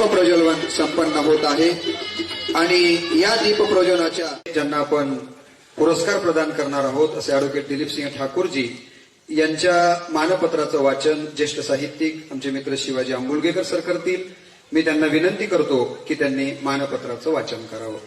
दीप प्रज्वलन संपन्न होत आहे. आणि या दीप प्रज्वलनाच्या ज्यांना आपण पुरस्कार प्रदान करणार आहोत असे ॲडव्होकेट दिलीप सिंह ठाकूरजी यांच्या मानपत्राचं वाचन ज्येष्ठ साहित्यिक आमचे मित्र शिवाजी आंबुलगेकर सर करतील. मी त्यांना विनंती करतो की त्यांनी मानपत्राचं वाचन करावं.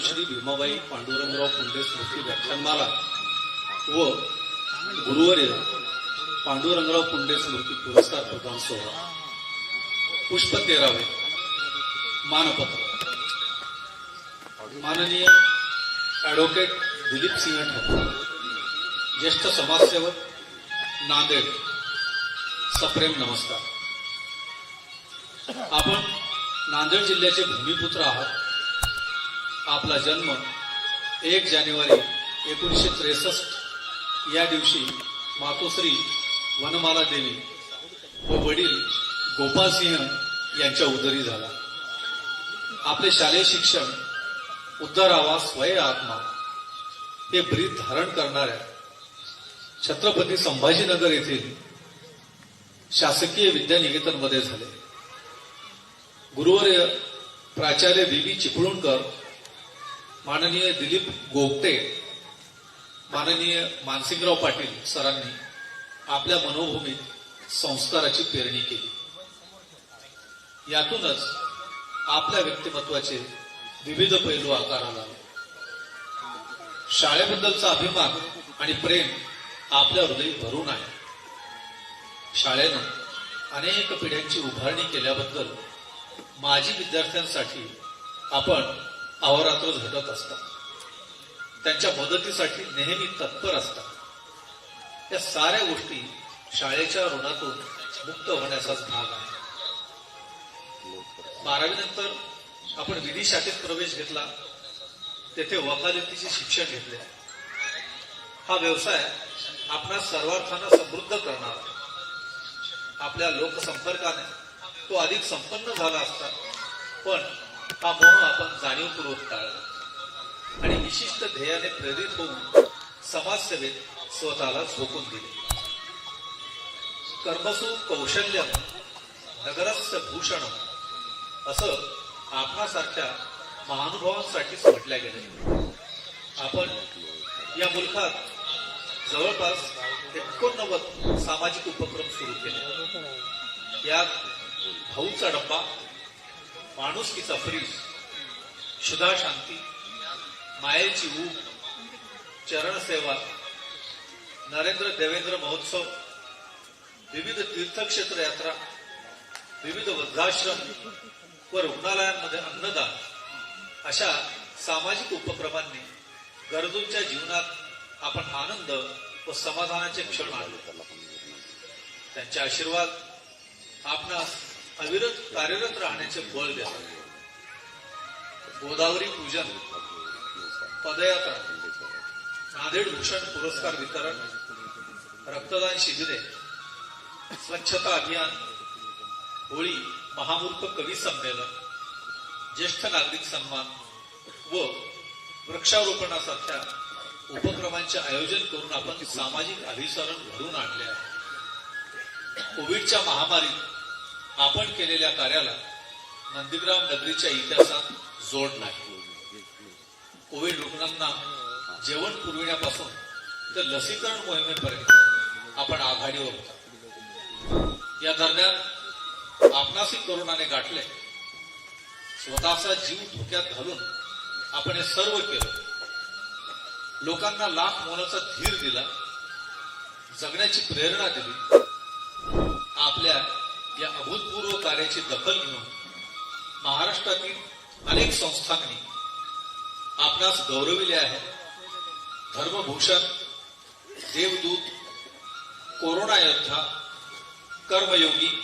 श्री भीमाबाई पांडुरंगराव पुंडे स्मृती व्याख्यानमाला व गुरुवर्य पांडुरंगराव पुंडे स्मृती पुरस्कार प्रदान सोहळा. पुष्प तेरावे. मानपत्र. माननीय ॲडव्होकेट दिलीप सिंह ठाकूर ज्येष्ठ समाजसेवक नांदेड सप्रेम नमस्कार. आपण नांदेड जिल्ह्याचे भूमिपुत्र आहात. आपला जन्म एक जानेवारी एकोणीसशे त्रेसष्ट या दिवशी मातोश्री वनमाला देवी व वडील गोपालसिंह यांच्या उदरी झाला. आपले शालेय शिक्षण उद्धारावा स्वय आत्मा हे ब्रीद धारण करणाऱ्या छत्रपती संभाजीनगर येथील शासकीय विद्यानिकेतनमध्ये झाले. गुरुवर्य प्राचार्य बी बी चिपळूणकर माननीय दिलीप गोगटे माननीय मानसिंगराव पाटील सरांनी आपल्या मनोभूमीत संस्काराची पेरणी केली. यातूनच आपल्या व्यक्तिमत्वाचे विविध पैलू आकाराला आले. शाळेबद्दलचा अभिमान आणि प्रेम आपल्या हृदय भरून आहे. शाळेनं अनेक पिढ्यांची उभारणी केल्याबद्दल माजी विद्यार्थ्यांसाठी आपण अहोरात्र झटत असतात. त्यांच्या मदतीसाठी नेहमी तत्पर असतात. या साऱ्या गोष्टी शाळेच्या ऋणातून मुक्त होण्याचाच भाग आहे. बारावी नंतर आपण विधी शाखेत प्रवेश घेतला. तेथे वकालतीचे शिक्षण घेतले. हा व्यवसाय आपल्या सर्वार्थानं समृद्ध करणार आपल्या लोकसंपर्काने तो अधिक संपन्न झाला असता. पण हा मोह आपण जाणीवपूर्वक टाळला आणि विशिष्ट ध्येयाने प्रेरित होऊन समाजसेवेत स्वतःला झोकून दिले. कर्मसु कौशल्य नगरस्य भूषण असं आपणासारख्या महानुभावांसाठीच म्हटल्या गेले. आपण या मुलखात जवळपास एकोणनव्वद सामाजिक उपक्रम सुरू केले. यात भाऊचा डब्बा माणुसकीचा फ्रीज शुदा शांती. मायेची ऊब. चरणसेवा नरेंद्र देवेंद्र महोत्सव. विविध तीर्थक्षेत्र यात्रा. विविध वृद्धाश्रम. व रुग्णालयांमध्ये अन्नदान. अशा सामाजिक उपक्रमांनी गरजूंच्या जीवनात आपण आनंद व समाधानाचे क्षण आणले त्यांचे आशीर्वाद. आपणास अविरत कार्यरत राहण्याचे बळ द्या गोदावरी पूजन पदयात्रा नांदेड भूषण पुरस्कार वितरण रक्तदान शिबिरे स्वच्छता अभियान होळी महामूर्ख कवी संमेलन ज्येष्ठ नागरिक सन्मान व वृक्षारोपणासारख्या उपक्रमांचे आयोजन करून आपण सामाजिक अभिसरण घडून आणले आहे. कोविडच्या महामारीत आपण केलेल्या कार्याला नंदीग्राम नगरीच्या इतिहासात जोड नाही. कोविड रुग्णांना जेवण पुरविण्यापासून तर लसीकरण मोहिमेपर्यंत आपण आघाडीवर होता या दरम्यान आपणासी कोरोनाने गाठले. स्वतःचा जीव धोक्यात घालून आपण हे सर्व केलं. लोकांना लाख मोलाचा धीर दिला. जगण्याची प्रेरणा दिली. आपल्या या अभूतपूर्व कार्याची दखल घेऊन महाराष्ट्रातील अनेक संस्थांनी आपणास गौरविले आहे. धर्मभूषण, देवदूत, कोरोना योद्धा, कर्मयोगी,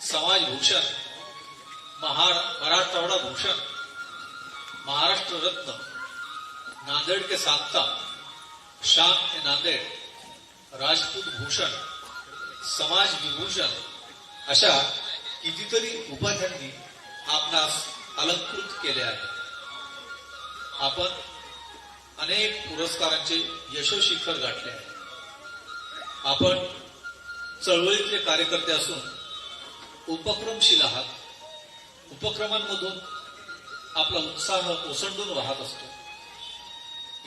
समाजभूषण, महार, मराठवाडा भूषण, महाराष्ट्र रत्न, नांदेड के सांगता शाम के नांदेड, राजपूत भूषण, समाज विभूषण अशा कितीतरी उपाध्यांनी आपणास अलंकृत केले आहे. आपण अनेक पुरस्कारांचे यशोशिखर गाठले आहे. आपण चळवळीतले कार्यकर्ते असून उपक्रमशील आहात. उपक्रमांमधून आपला उत्साह ओसंडून वाहत असतो.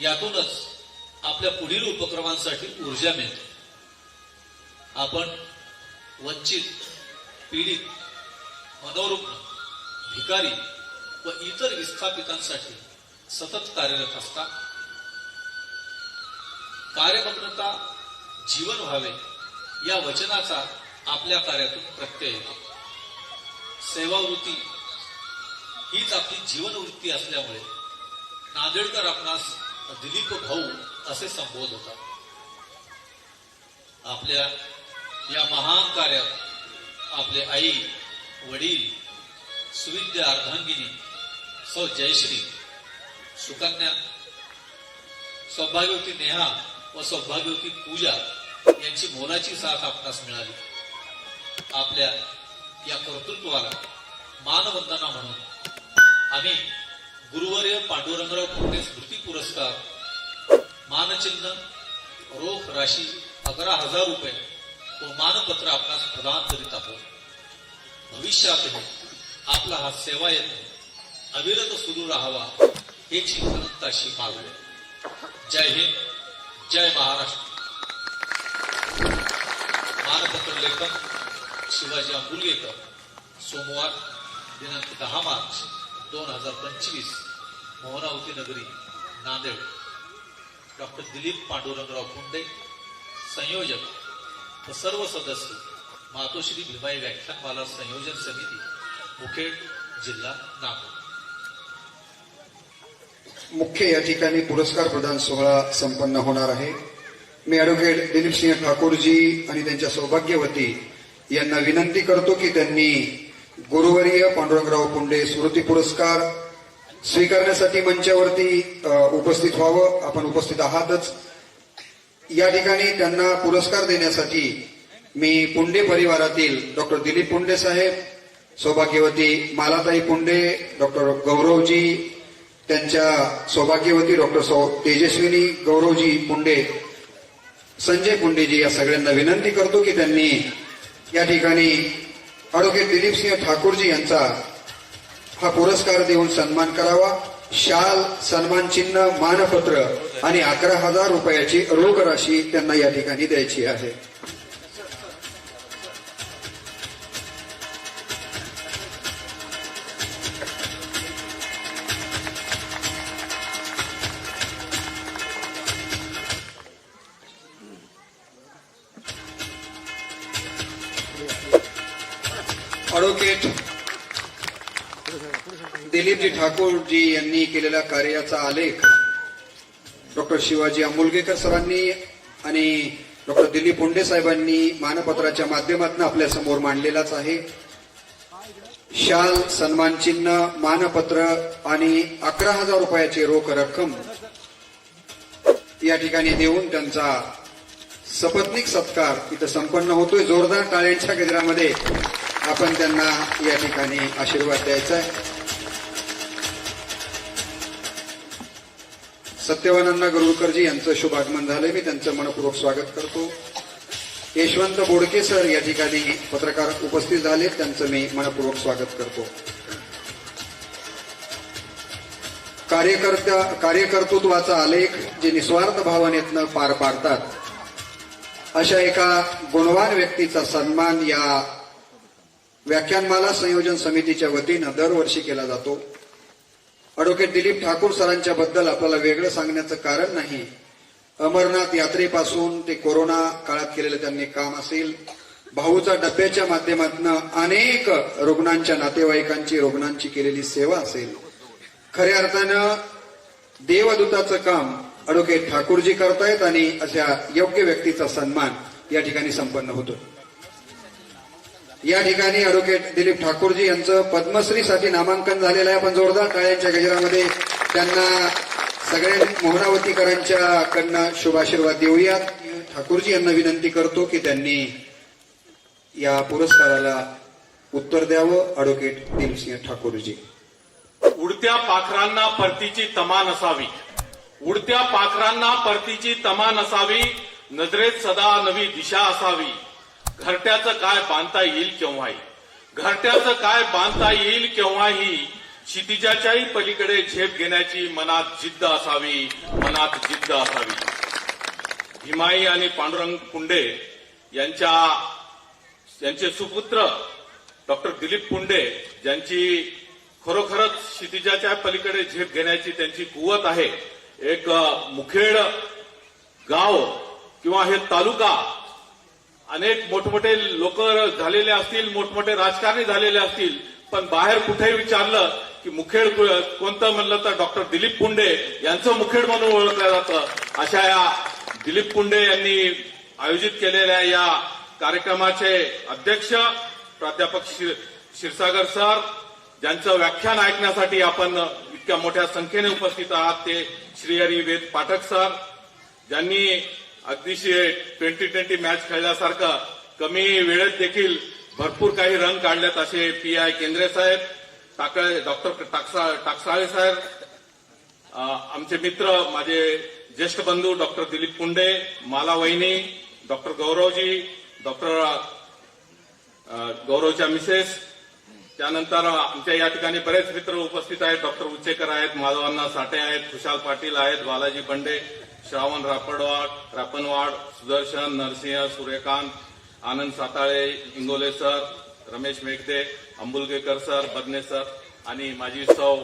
यातूनच आपल्या पुढील उपक्रमांसाठी ऊर्जा मिळते. आपण वंचित पीडित मनोरुग्ण भिकारी व इतर विस्थापितांसाठी सतत कार्यरत असतात. कार्यमग्नता जीवन व्हावे या वचनाचा आपल्या कार्यातून प्रत्यय येतो. सेवावृत्ती हीच आपली जीवनवृत्ती असल्यामुळे नांदेडकर आपणास दिलीप भाऊ असे संबोध होतात आपल्या या महान कार्यात आपले आई वडील सुविद्या अर्धांगिनी सौ जयश्री सुकन्या सौभाग्यवती नेहा व सौभाग्यवती पूजा यांची मोलाची साथ आपणास मिळाली. आपल्या या कर्तृत्वाला मानवंदना म्हणून आम्ही गुरुवर्य पांडुरंगराव कोटे स्मृती पुरस्कार मानचिन्ह रोख राशी अकरा हजार रुपये व मानपत्र आपणास प्रदान करीत आहोत. भविष्यातही आपला हा सेवा यत्न अविरत सुरू राहावा याची अनंताशी मागणे. जय हिंद जय महाराष्ट्र. मानपत्र लेखन शिवाजी अंबुलगेकर सोमवार दिनांक दहा मार्च दोन हजार पंचवीस मोहनावती नगरी नांदेड. डॉक्टर दिलीप पांडुरंगराव कुंडे संयोजक व सर्व सदस्य मातोश्री भीमाई व्याख्यानमाला संयोजन समिती मुखेड जिल्हा नागपूर. मुख्य या ठिकाणी पुरस्कार प्रदान सोहळा संपन्न होणार आहे. मी ॲडव्होकेट दिलीप सिंह ठाकूरजी आणि त्यांच्या सौभाग्यवती यांना विनंती करतो की त्यांनी गुरुवर्य पांडुरंगराव पुंडे स्मृती पुरस्कार स्वीकारण्यासाठी मंचावरती उपस्थित व्हावं. आपण उपस्थित आहातच. या ठिकाणी त्यांना पुरस्कार देण्यासाठी मी पुंडे परिवारातील डॉक्टर दिलीप पुंडे साहेब सौभाग्यवती मालाताई पुंडे डॉक्टर गौरवजी त्यांच्या सौभाग्यवती डॉक्टर सौ तेजस्विनी गौरवजी पुंडे संजय पुंडेजी या सगळ्यांना विनंती करतो की त्यांनी या ठिकाणी अॅडव्होकेट दिलीपसिंह ठाकूरजी यांचा हा पुरस्कार देऊन सन्मान करावा. शाल सन्मान चिन्ह मानपत्र आणि अकरा हजार रुपयाची रोख राशी त्यांना या ठिकाणी द्यायची आहे. ॲडव्होकेट दिलीपजी ठाकूरजी यांनी केलेल्या कार्याचा आलेख डॉक्टर शिवाजी आंबुलगेकर सरांनी आणि डॉक्टर दिलीप पुंडे साहेबांनी मानपत्राच्या माध्यमातून आपल्यासमोर मांडलेलाच आहे. शाल सन्मान चिन्ह मानपत्र आणि अकरा हजार रुपयाची रोख रक्कम या ठिकाणी देऊन त्यांचा सपत्निक सत्कार इथं संपन्न होतोय. जोरदार टाळ्यांच्या गजरामध्ये आपण त्यांना या ठिकाणी आशीर्वाद द्यायचा आहे. सत्यवानांना गरुडकरजी यांचं शुभ आगमन झालंय. मी त्यांचं मनपूर्वक स्वागत करतो. यशवंत बोडके सर या ठिकाणी पत्रकार उपस्थित झाले. त्यांचं मी मनपूर्वक स्वागत करतो. कार्यकर्त्या कार्यकर्तृत्वाचा आलेख जे निस्वार्थ भावनेतनं पार पाडतात अशा एका गुणवान व्यक्तीचा सन्मान या व्याख्यानमाला संयोजन समितीच्या वतीनं दरवर्षी केला जातो. ॲडव्होकेट दिलीप ठाकूर सरांच्या बद्दल आपल्याला वेगळं सांगण्याचं कारण नाही. अमरनाथ यात्रेपासून ते कोरोना काळात केलेलं त्यांनी काम असेल. भाऊचा डब्याच्या माध्यमातून अनेक रुग्णांच्या नातेवाईकांची रुग्णांची केलेली सेवा असेल. खऱ्या अर्थानं देवदूताचं काम ॲडव्होकेट ठाकूरजी करतायत आणि अशा योग्य व्यक्तीचा सन्मान या ठिकाणी संपन्न होतो या ठिकाणी अॅडव्होकेट दिलीप ठाकूरजी यांचं पद्मश्रीसाठी नामांकन झालेलं आहे. आपण जोरदार टाळ्यांच्या गजरामध्ये त्यांना सगळ्या मोहनावतीकरांच्या कडनं शुभाशीर्वाद देऊयात. ठाकूरजी यांना विनंती करतो की त्यांनी या पुरस्काराला उत्तर द्यावं. अॅडव्होकेट दिलीपसिंह ठाकूरजी. उडत्या पाखरांना परतीची तमा नसावी. उडत्या पाखरांना परतीची तमा नसावी. नजरेत सदा नवी दिशा असावी. घरट्याचं काय बांधता येईल केव्हाही? घरट्याचं काय बांधता येईल केव्हाही? क्षितिजाच्याही पलीकडे झेप घेण्याची मनात जिद्द असावी मनात जिद्द असावी. हिमाई आणि पांडुरंग पुंडे यांच्या यांचे सुपुत्र डॉक्टर दिलीप पुंडे ज्यांची खरोखरच क्षितिजाच्या पलीकडे झेप घेण्याची त्यांची कुवत आहे. एक मुखेड गाव किंवा हे तालुका अनेक मोठमोठे लोक झालेले असतील मोठमोठे राजकारणी झालेले असतील पण बाहेर कुठेही विचारलं की मुखेड कोणतं म्हणलं तर डॉक्टर दिलीप पुंडे यांचं मुखेड म्हणून ओळखलं जातं. अशा या दिलीप पुंडे यांनी आयोजित केलेल्या या कार्यक्रमाचे अध्यक्ष प्राध्यापक क्षीरसागर सर ज्यांचं व्याख्यान ऐकण्यासाठी आपण इतक्या मोठ्या संख्येने उपस्थित आहात ते श्रीहरी वेद पाठक सर ज्यांनी अतिशय ट्वेंटी ट्वेंटी मॅच खेळल्यासारखं कमी वेळेत देखील भरपूर काही रन काढल्यात असे पी आय केंद्रे साहेब टाकळे डॉक्टर टाकसा टाकसाळे साहेब आमचे मित्र माझे ज्येष्ठ बंधू डॉक्टर दिलीप पुंडे माला वहिनी डॉक्टर गौरवजी डॉक्टर गौरवच्या मिसेस त्यानंतर आमच्या या ठिकाणी बरेच मित्र उपस्थित आहेत डॉक्टर उच्चेकर आहेत माधवांना साठे आहेत खुशाल पाटील आहेत Balaji Bande Shravan Rapadwad Rapanwad Sudarshan Narsinh Suryakant Anand Satale Ingole sir Ramesh Meghde Ambulgekar sir Badne sir आणि माझी सौ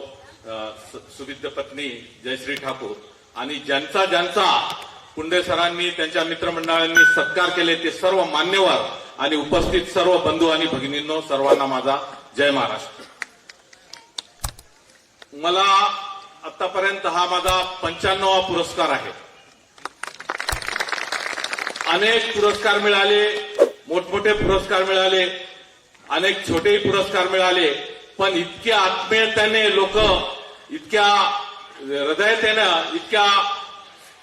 सुविध पत्नी जयश्री ठाकूर. आणि ज्यांचा ज्यांचा कुंडे सरांनी त्यांच्या मित्रमंडळांनी सत्कार केले ते सर्व मान्यवर आणि उपस्थित सर्व बंधू आणि भगिनींनो सर्वांना माझा जय महाराष्ट्र. मला आतापर्यंत हा माझा पंच्याण्णवा पुरस्कार आहे. अनेक पुरस्कार मिळाले मोठमोठे पुरस्कार मिळाले अनेक छोटेही पुरस्कार मिळाले पण इतक्या आत्मीयतेने लोक इतक्या हृदयतेनं इतक्या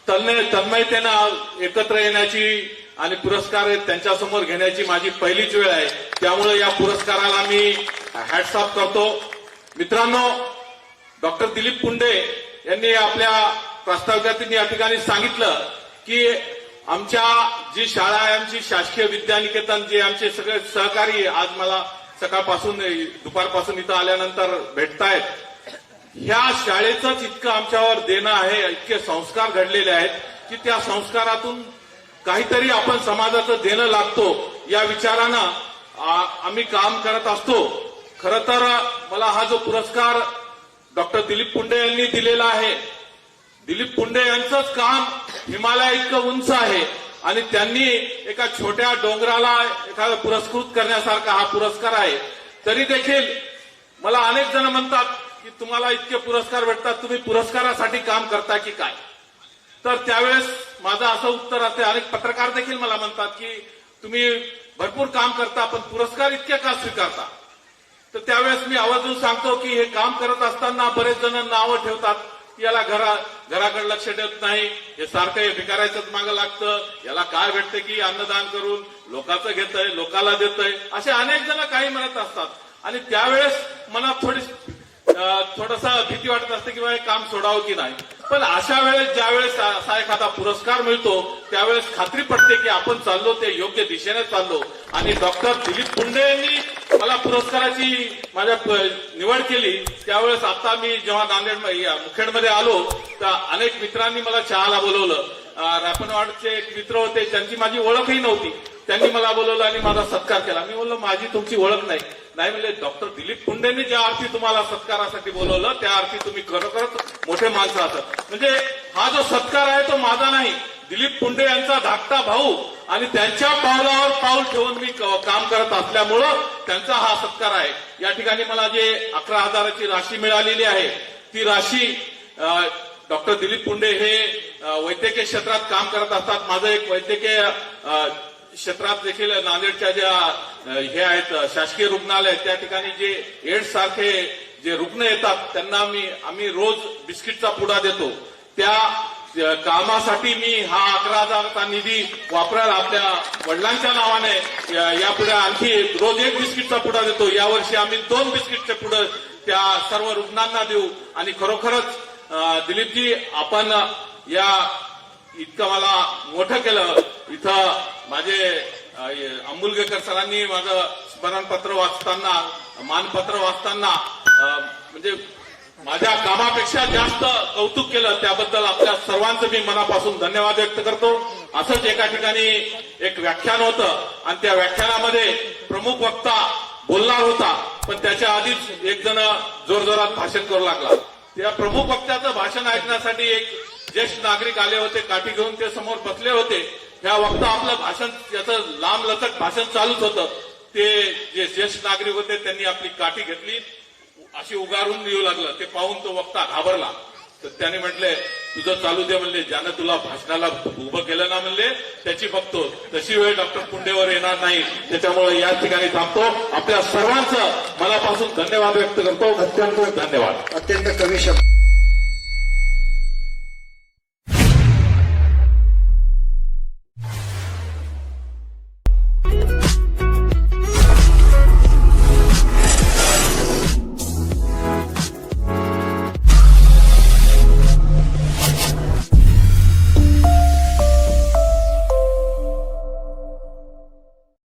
तन्मय तन्मयतेनं एकत्र येण्याची आणि पुरस्कार त्यांच्यासमोर घेण्याची माझी पहिलीच वेळ आहे. त्यामुळे या पुरस्काराला मी हॅटसॉप करतो. मित्रांनो डॉक्टर दिलीप पुंडे यांनी आपल्या प्रास्ताविकातून या ठिकाणी सांगितलं की आमच्या जी शाळा आहे आमची शासकीय विद्यानिकेतन जे आमचे सगळे सहकारी आज मला सकाळपासून दुपारपासून इथं आल्यानंतर भेटतायत. ह्या शाळेचंच इतकं आमच्यावर देणं आहे इतके संस्कार घडलेले आहेत की त्या संस्कारातून काहीतरी आपण समाजाचं देणं लागतो या विचारानं आम्ही काम करत असतो. खरं तर मला हा जो पुरस्कार डॉक्टर दिलीप पुंडे यांनी दिलेला आहे दिलीप पुंडे यांचंच काम हिमालया इतकं उंच आहे. आणि त्यांनी एका छोट्या डोंगराला एखादा पुरस्कृत करण्यासारखा हा पुरस्कार आहे. तरी देखील मला अनेक जण म्हणतात की तुम्हाला इतके पुरस्कार भेटतात तुम्ही पुरस्कारासाठी काम करता की काय? तर त्यावेळेस माझं असं उत्तर असते अनेक पत्रकार देखील मला म्हणतात की तुम्ही भरपूर काम करता पण पुरस्कार इतके का स्वीकारता? तर त्यावेळेस मी आवर्जून सांगतो की हे काम करत असताना बरेच जण नावं ठेवतात. याला घरा घराकडे लक्ष देत नाही. हे सारखं हे भिकारायचंच मागं लागतं. याला काय भेटतं की अन्नदान करून लोकांचं घेतंय लोकाला देतंय? असे अनेक जण काही म्हणत असतात. आणि त्यावेळेस मनात थोडी थोडासा भीती वाटत असते की हे काम सोडावं की नाही? पण अशा वेळेस ज्यावेळेस असा एखादा पुरस्कार मिळतो त्यावेळेस खात्री पडते की आपण चाललो ते योग्य दिशेने चाललो. आणि डॉक्टर दिलीप पुंडे यांनी मला पुरस्काराची माझ्या निवड केली. त्यावेळेस आता मी जेव्हा नांदेड मुखेडमध्ये आलो तर अनेक मित्रांनी मला चहाला बोलवलं. रॅपनवाडचे एक मित्र होते त्यांची माझी ओळखही नव्हती. त्यांनी मला बोलवलं आणि माझा सत्कार केला. मी बोललो माझी तुमची ओळख नाही. नाही म्हणजे डॉक्टर दिलीप कुंडेंनी ज्या अर्थी तुम्हाला सत्कारासाठी बोलवलं त्या अर्थी तुम्ही खरोखरच मोठे माणसं आहात. म्हणजे हा जो सत्कार आहे तो माझा नाही. दिलीप कुंडे यांचा धाकटा भाऊ आणि त्यांच्या पावलावर पाऊल ठेवून मी काम करत असल्यामुळं त्यांचा हा सत्कार आहे. या ठिकाणी मला जे अकरा हजाराची राशी मिळालेली आहे ती राशी डॉक्टर दिलीप पुंडे हे वैद्यकीय क्षेत्रात काम करत असतात. माझं एक वैद्यकीय क्षेत्रात देखील नांदेडच्या ज्या हे आहेत शासकीय रुग्णालय त्या ठिकाणी जे एड्स सारखे जे रुग्ण येतात त्यांना मी आम्ही रोज बिस्किटचा पुडा देतो. त्या कामासाठी मी हा अकरा हजारचा निधी वापरायला आपल्या वडिलांच्या नावाने या- यापुढे आणखी रोज एक बिस्किटचा पुडा देतो. यावर्षी आम्ही दोन बिस्किटचे पुढे त्या सर्व रुग्णांना देऊ. आणि खरोखरच दिलीपजी आपण या इतकं मला मोठं केलं. इथं माझे अंबुलगेकर सरांनी माझं स्मरणपत्र वाचताना मानपत्र वाचताना म्हणजे माझ्या कामापेक्षा जास्त कौतुक केलं. त्याबद्दल आपल्या सर्वांचं मी मनापासून धन्यवाद व्यक्त करतो. असंच एका ठिकाणी एक व्याख्यान होतं आणि त्या व्याख्यानामध्ये प्रमुख वक्ता बोलणार होता पण त्याच्या आधीच एक जण जोरजोरात भाषण करू लागला. त्या प्रमुख वक्त्याचं भाषण ऐकण्यासाठी एक ज्येष्ठ नागरिक आले होते काठी घेऊन ते समोर बसले होते. ह्या वक्ता आपलं भाषण त्याचं लांब लचक भाषण चालूच होतं. ते जे ज्येष्ठ नागरिक होते त्यांनी आपली काठी घेतली अशी उगारून येऊ लागलं. ते पाहून तो वक्ता घाबरला. तर त्याने म्हटले तुझं चालू दे म्हणले. ज्यानं तुला भाषणाला उभं केलं ना म्हणले त्याची बघतो. तशी वेळ डॉक्टर पुंडेवर येणार नाही. त्याच्यामुळे या ठिकाणी थांबतो. आपल्या सर्वांचं मनापासून धन्यवाद व्यक्त करतो. अत्यंत धन्यवाद. अत्यंत कमी शब्द.